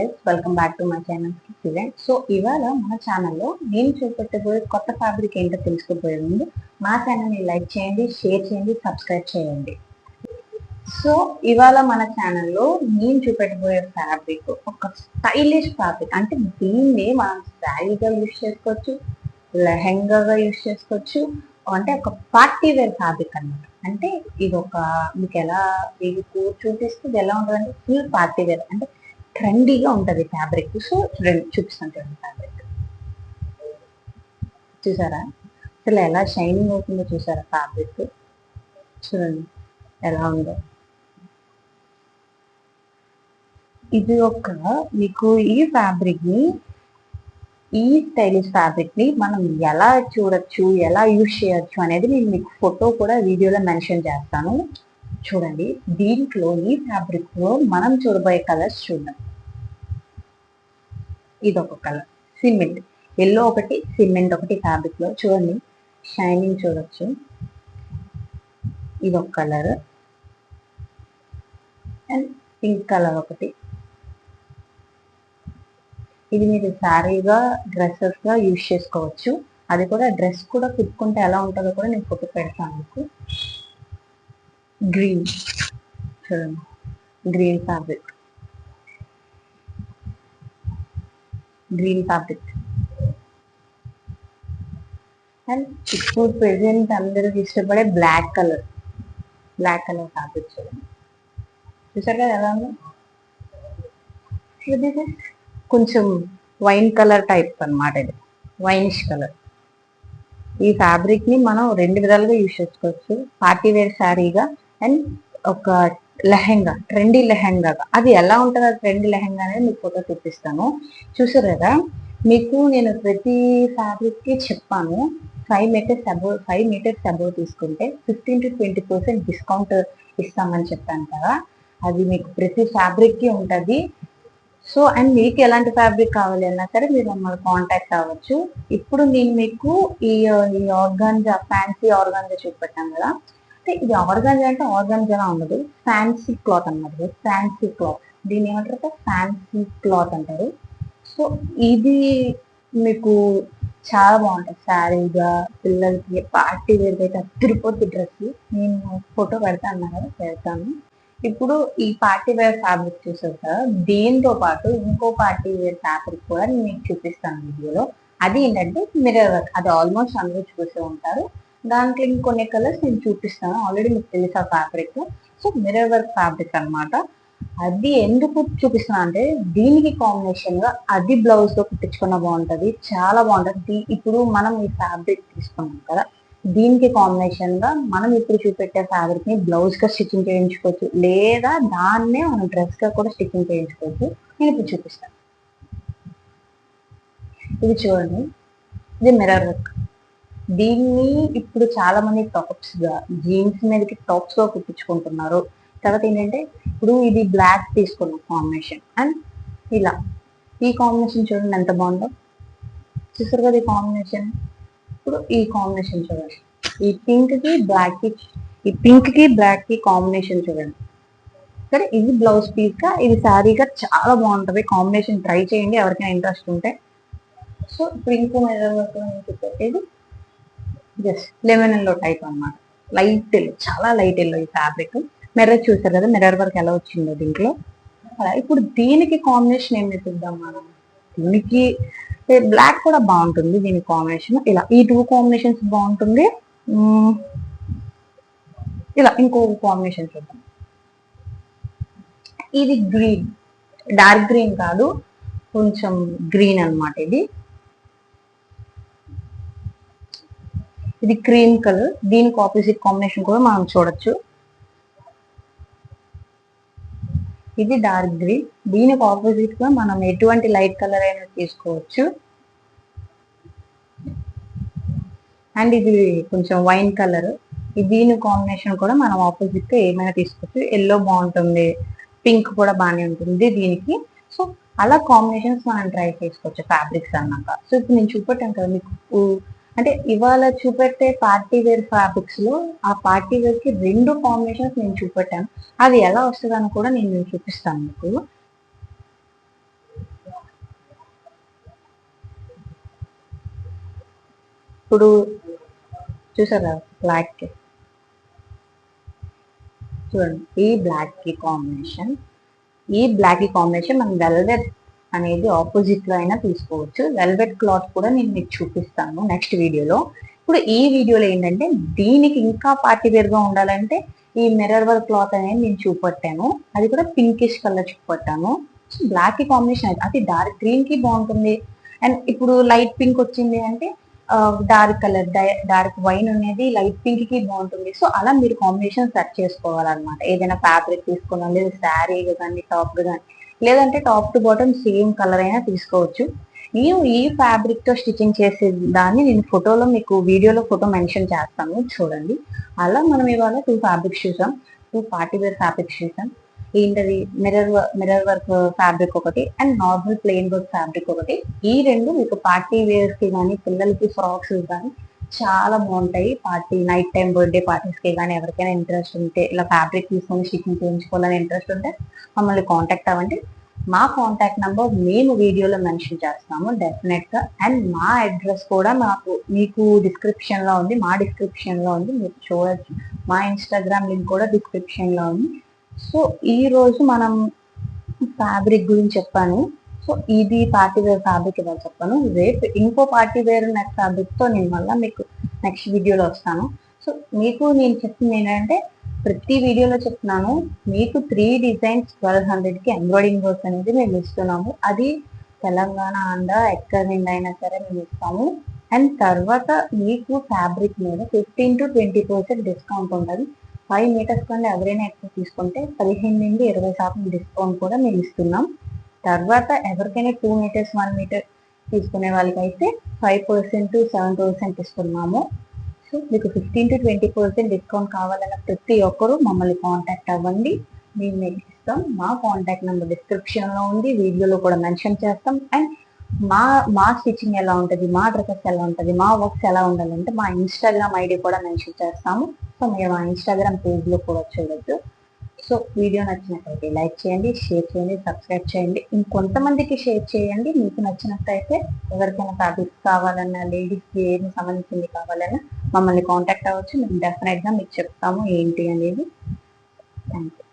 Welcome back to my channel student so ఇవాళ మా ఛానల్లో నేను చూపెట్టబోయే కొత్త ఫ్యాబ్రిక్ ఏంటో తెలుసుకోబోయే ముందు మా ఛానల్ని లైక్ చేయండి షేర్ చేయండి సబ్స్క్రైబ్ చేయండి. సో ఇవాళ మన ఛానల్లో నేను చూపెట్టబోయే ఫ్యాబ్రిక్ ఒక స్టైలిష్ ఫ్యాబ్రిక్ అంటే దీన్ని మనం శారీగా యూజ్ చేసుకోవచ్చు లెహెంగాగా యూజ్ చేసుకోవచ్చు అంటే ఒక పార్టీ వేర్ ఫ్యాబ్రిక్ అన్నమాట. అంటే ఇది ఒక మీకు ఎలా ఇది చూపిస్తే ఇది ఎలా ఉంటుంది ఫుల్ పార్టీ వేర్ అంటే ట్రెండీగా ఉంటుంది ఫ్యాబ్రిక్ సో చూడండి చూపిస్తాను చూడండి ఫ్యాబ్రిక్ చూసారా? అసలు ఎలా షైనింగ్ అవుతుందో చూసారా ఫ్యాబ్రిక్ చూడండి ఎలా ఉందో. ఇది ఒక మీకు ఈ ఫ్యాబ్రిక్ని ఈ స్టైలిష్ ఫ్యాబ్రిక్ని మనం ఎలా చూడొచ్చు ఎలా యూజ్ చేయొచ్చు అనేది నేను మీకు ఫోటో కూడా వీడియోలో మెన్షన్ చేస్తాను. చూడండి దీంట్లో ఈ ఫ్యాబ్రిక్లో మనం చూడబోయే కలర్స్ చూడండి ఇది ఒక కలర్ సిమెంట్. ఎల్లో ఒకటి సిమెంట్ ఒకటి ఫ్యాబ్రిక్లో చూడండి. షైనింగ్ చూడొచ్చు. ఇది ఒక కలర్ అండ్ పింక్ కలర్ ఒకటి. ఇది మీరు శారీగా డ్రెస్సెస్గా యూజ్ చేసుకోవచ్చు. అది కూడా డ్రెస్ కూడా కుట్టుకుంటే ఎలా ఉంటుందో కూడా నేను ఫోటో పెడతాను మీకు. గ్రీన్ చూడండి. Green fabric green fabric and ఇప్పుడు ప్రెసెంట్ అందరికి ఇష్టపడే black colour black colour fabric చూడండి. చూసారు కదా ఎలా ఉంది? కొంచెం వైన్ కలర్ టైప్ అన్నమాట ఇది. వైనిష్ కలర్ ఈ ఫ్యాబ్రిక్ని మనం రెండు విధాలుగా యూజ్ చేసుకోవచ్చు. పార్టీ వేర్ శారీగా అండ్ ఒక లెహెంగా ట్రెండీ లెహెంగా అది ఎలా ఉంటుంది? ఆ ట్రెండీ లెహెంగా అనేది మీకు ఫోటో చూపిస్తాను. చూసారు కదా? మీకు నేను ప్రతి ఫ్యాబ్రిక్కి చెప్పాను. Five metres above five metres above తీసుకుంటే fifteen to twenty percent discount ఇస్తామని చెప్పాను కదా? అది మీకు ప్రతి ఫ్యాబ్రిక్కి ఉంటుంది. సో అండ్ మీకు ఎలాంటి ఫ్యాబ్రిక్ కావాలి అన్నా సరే మీరు మమ్మల్ని కాంటాక్ట్ అవ్వచ్చు ఇప్పుడు నేను మీకు ఈ ఈ ఆర్గాన్జా ఫ్యాన్సీ ఆర్గాన్జా చూపెట్టాను కదా? అంటే ఇది ఆర్గాన్జా అంటే ఆర్గాన్జా ఉండదు. ఫ్యాన్సీ క్లాత్ అన్నమాట ఫ్యాన్సీ క్లాత్ దీని ఏమంటారు? ఫ్యాన్సీ క్లాత్ అంటారు. సో ఇది మీకు చాలా బాగుంటుంది శారీగా పిల్లలకి పార్టీ వేర్ అయితే తిరుపతి డ్రెస్ నేను ఫోటో పెడతాను కదా పెడతాను. ఇప్పుడు ఈ పార్టీ వేర్ ఫ్యాబ్రిక్ చూసారు కదా? దీంతో పాటు ఇంకో పార్టీ వేర్ ఫ్యాబ్రిక్ కూడా నేను మీకు చూపిస్తాను వీడియోలో. అది ఏంటంటే మిర్రర్ వర్క్ అది ఆల్మోస్ట్ అందరూ చూసే ఉంటారు. దాంట్లో ఇంకొన్ని కలర్స్ నేను చూపిస్తాను. ఆల్రెడీ మీకు తెలుసు ఆ fabric so mirror work fabric అన్నమాట. అది ఎందుకు చూపిస్తున్నా అంటే దీనికి కాంబినేషన్గా అది బ్లౌజ్తో కుట్టించుకున్న బాగుంటది. చాలా బాగుంటది. ఇప్పుడు మనం ఈ ఫ్యాబ్రిక్ తీసుకున్నాం కదా దీనికి కాంబినేషన్గా మనం ఇప్పుడు చూపెట్టే ఫ్యాబ్రిక్ని బ్లౌజ్గా స్టిచ్చింగ్ చేయించుకోవచ్చు. లేదా దాన్నే మనం డ్రెస్గా కూడా స్టిచ్చింగ్ చేయించుకోవచ్చు. నేను ఇప్పుడు చూపిస్తాను. ఇది చూడండి. ఇది మిర్రర్ వర్క్ దీన్ని ఇప్పుడు చాలా మంది టాప్స్గా జీన్స్ మీదకి టాప్స్గా కుట్టించుకుంటున్నారు. తర్వాత ఏంటంటే ఇప్పుడు ఇది బ్లాక్ తీసుకున్నాం కాంబినేషన్ అండ్ ఇలా. ఈ కాంబినేషన్ చూడండి ఎంత బాగుందో. చూసారు కదా ఈ కాంబినేషన్ ఇప్పుడు ఈ కాంబినేషన్ చూడండి. ఈ పింక్కి బ్లాక్కి ఈ పింక్కి బ్లాక్కి కాంబినేషన్ చూడండి. సరే ఇది బ్లౌజ్ పీస్గా ఇది శారీగా చాలా బాగుంటుంది. కాంబినేషన్ ట్రై చేయండి ఎవరికైనా ఇంట్రెస్ట్ ఉంటే. సో ఇప్పుడు ఇంకో మిర్రర్ చెప్పేది. జస్ట్ లెమన్ ఎల్లో టైప్ అన్నమాట. లైట్ ఎల్లో చాలా లైట్ ఎల్లో ఈ ఫ్యాబ్రిక్ మిర్రర్ చూసారు కదా మిర్రర్ వర్క్ ఎలా వచ్చిందో దీంట్లో. అలా ఇప్పుడు దీనికి కాంబినేషన్ ఏం చూద్దాం మనం? దీనికి బ్లాక్ కూడా బాగుంటుంది దీని కాంబినేషన్ ఇలా ఈ టూ కాంబినేషన్స్ బాగుంటుంది. ఇలా ఇంకో కాంబినేషన్ చూద్దాం. ఇది గ్రీన్ డార్క్ గ్రీన్ కాదు కొంచెం గ్రీన్ అన్నమాట ఇది. ఇది క్రీమ్ కలర్. దీనికి ఆపోజిట్ కాంబినేషన్ కూడా మనం చూడొచ్చు. ఇది డార్క్ గ్రీన్ దీనికి ఆపోజిట్గా మనం ఎటువంటి లైట్ కలర్ అయినా తీసుకోవచ్చు. అండ్ ఇది కొంచెం వైన్ కలర్ దీని కాంబినేషన్ కూడా మనం ఆపోజిట్గా ఏమైనా తీసుకోవచ్చు. ఎల్లో బాగుంటుంది. పింక్ కూడా బాగానే ఉంటుంది దీనికి. సో అలా కాంబినేషన్స్ మనం ట్రై చేసుకోవచ్చు ఫ్యాబ్రిక్స్ అన్నాక. సో ఇప్పుడు నేను చూపెట్టాను కదా మీకు. అంటే ఇవాళ చూపెట్టే పార్టీ వేర్ ఫ్యాబ్రిక్స్లో ఆ పార్టీ వేర్కి రెండు కాంబినేషన్స్ నేను చూపెట్టాను. అది ఎలా వస్తుందని కూడా నేను చూపిస్తాను మీకు. ఇప్పుడు చూసారా బ్లాక్కి? చూడండి ఈ బ్లాక్కి కాంబినేషన్ ఈ బ్లాక్కి కాంబినేషన్ మనం వెల్వెట్ అనేది ఆపోజిట్లో అయినా తీసుకోవచ్చు. వెల్వెట్ క్లాత్ కూడా నేను మీకు చూపిస్తాను నెక్స్ట్ వీడియోలో ఇప్పుడు ఈ వీడియోలో ఏంటంటే దీనికి ఇంకా పార్టీ వేర్గా ఉండాలంటే ఈ మిర్రర్ వర్క్ క్లాత్ అనేది నేను చూపట్టాను. అది కూడా పింకిష్ కలర్ చూపట్టాను. బ్లాక్కి కాంబినేషన్ అది డార్క్ గ్రీన్కి బాగుంటుంది. అండ్ ఇప్పుడు లైట్ పింక్ వచ్చింది అంటే డార్క్ కలర్ డార్క్ వైన్ అనేది లైట్ పింక్కి బాగుంటుంది. సో అలా మీరు కాంబినేషన్ సెట్ చేసుకోవాలన్నమాట. ఏదైనా ఫ్యాబ్రిక్ తీసుకున్నా లేదా శారీ కానీ టాప్ కానీ. లేదంటే top to bottom same colour అయినా తీసుకోవచ్చు. నేను ఈ ఫ్యాబ్రిక్తో స్టిచ్చింగ్ చేసే దాన్ని నేను ఫోటోలో మీకు వీడియోలో ఫోటో మెన్షన్ చేస్తాను. చూడండి. అలా మనం ఇవాళ టూ ఫ్యాబ్రిక్స్ చూసాం. టూ పార్టీ వేర్ ఫ్యాబ్రిక్స్ చూసాం. ఏంటది? మిర్రర్ మిర్రర్ వర్క్ ఫ్యాబ్రిక్ ఒకటి and normal plain work fabric ఒకటి. ఈ రెండు మీకు పార్టీ వేర్స్కి కానీ పిల్లలకి ఫ్రాక్స్ కానీ చాలా బాగుంటాయి. పార్టీ నైట్ టైం బర్త్డే పార్టీస్కి కానీ ఎవరికైనా ఇంట్రెస్ట్ ఉంటే ఇలా ఫ్యాబ్రిక్ తీసుకొని స్టిచ్చింగ్ చేయించుకోవాలని ఇంట్రెస్ట్ ఉంటే మమ్మల్ని కాంటాక్ట్ అవ్వండి. మా కాంటాక్ట్ నెంబర్ మేము వీడియోలో మెన్షన్ చేస్తాము డెఫినెట్గా. అండ్ మా అడ్రస్ కూడా మాకు మీకు డిస్క్రిప్షన్లో ఉంది మా డిస్క్రిప్షన్లో ఉంది. మీరు చూడొచ్చు. మా ఇన్స్టాగ్రామ్ లింక్ కూడా డిస్క్రిప్షన్లో ఉంది. సో ఈరోజు మనం ఫ్యాబ్రిక్ గురించి చెప్పాను సో ఇది పార్టీ వేర్ ఫ్యాబ్రిక్ ఇవాళ చెప్పాను. రేపు ఇంకో పార్టీ వేర్ నెక్స్ట్ ఫ్యాబ్రిక్తో నేను మళ్ళీ మీకు నెక్స్ట్ వీడియోలో వస్తాను. సో మీకు నేను చెప్పింది ఏంటంటే ప్రతి వీడియోలో చెప్తున్నాను మీకు త్రీ డిజైన్స్ ట్వెల్వ్ హండ్రెడ్కి ఎంబ్రాయిడింగ్ వర్క్ అనేది మేము ఇస్తున్నాము. అది తెలంగాణ ఆంధ్ర ఎక్కడ నుండి అయినా సరే మేము ఇస్తాము. అండ్ తర్వాత మీకు ఫ్యాబ్రిక్ మీద fifteen to twenty percent discount ఉంటుంది. ఫైవ్ మీటర్స్ కన్నా ఎవరైనా ఎక్కువ తీసుకుంటే పదిహేను నుండి ఇరవై శాతం డిస్కౌంట్ కూడా మేము ఇస్తున్నాం. తర్వాత ఎవరికైనా టూ మీటర్స్ వన్ మీటర్ తీసుకునే వాళ్ళకైతే ఫైవ్ పర్సెంట్ సెవెన్ పర్సెంట్ ఇస్తున్నాము. సో మీకు fifteen to twenty percent discount కావాలన్న ప్రతి ఒక్కరూ మమ్మల్ని కాంటాక్ట్ అవ్వండి. మేము మీకు ఇస్తాం. మా కాంటాక్ట్ నెంబర్ డిస్క్రిప్షన్లో ఉంది. వీడియోలో కూడా మెన్షన్ చేస్తాం. అండ్ మా మా స్టిచ్చింగ్ ఎలా ఉంటుంది? మా డ్రెస్సెస్ ఎలా ఉంటుంది? మా వర్క్స్ ఎలా ఉండాలంటే మా ఇన్స్టాగ్రామ్ ఐడి కూడా మెన్షన్ చేస్తాము. సో మీరు మా ఇన్స్టాగ్రామ్ పేజ్లో కూడా చూడొచ్చు. సో వీడియో నచ్చినట్లయితే లైక్ చేయండి షేర్ చేయండి సబ్స్క్రైబ్ చేయండి. ఇంకొంతమందికి షేర్ చేయండి. మీకు నచ్చినట్లయితే ఎవరికైనా టాపిక్స్ కావాలన్నా లేడీస్కి ఏం సంబంధించింది కావాలన్నా మమ్మల్ని కాంటాక్ట్ అవ్వచ్చు. మేము డెఫినెట్గా మీకు చెప్తాము ఏంటి అనేది. Thank you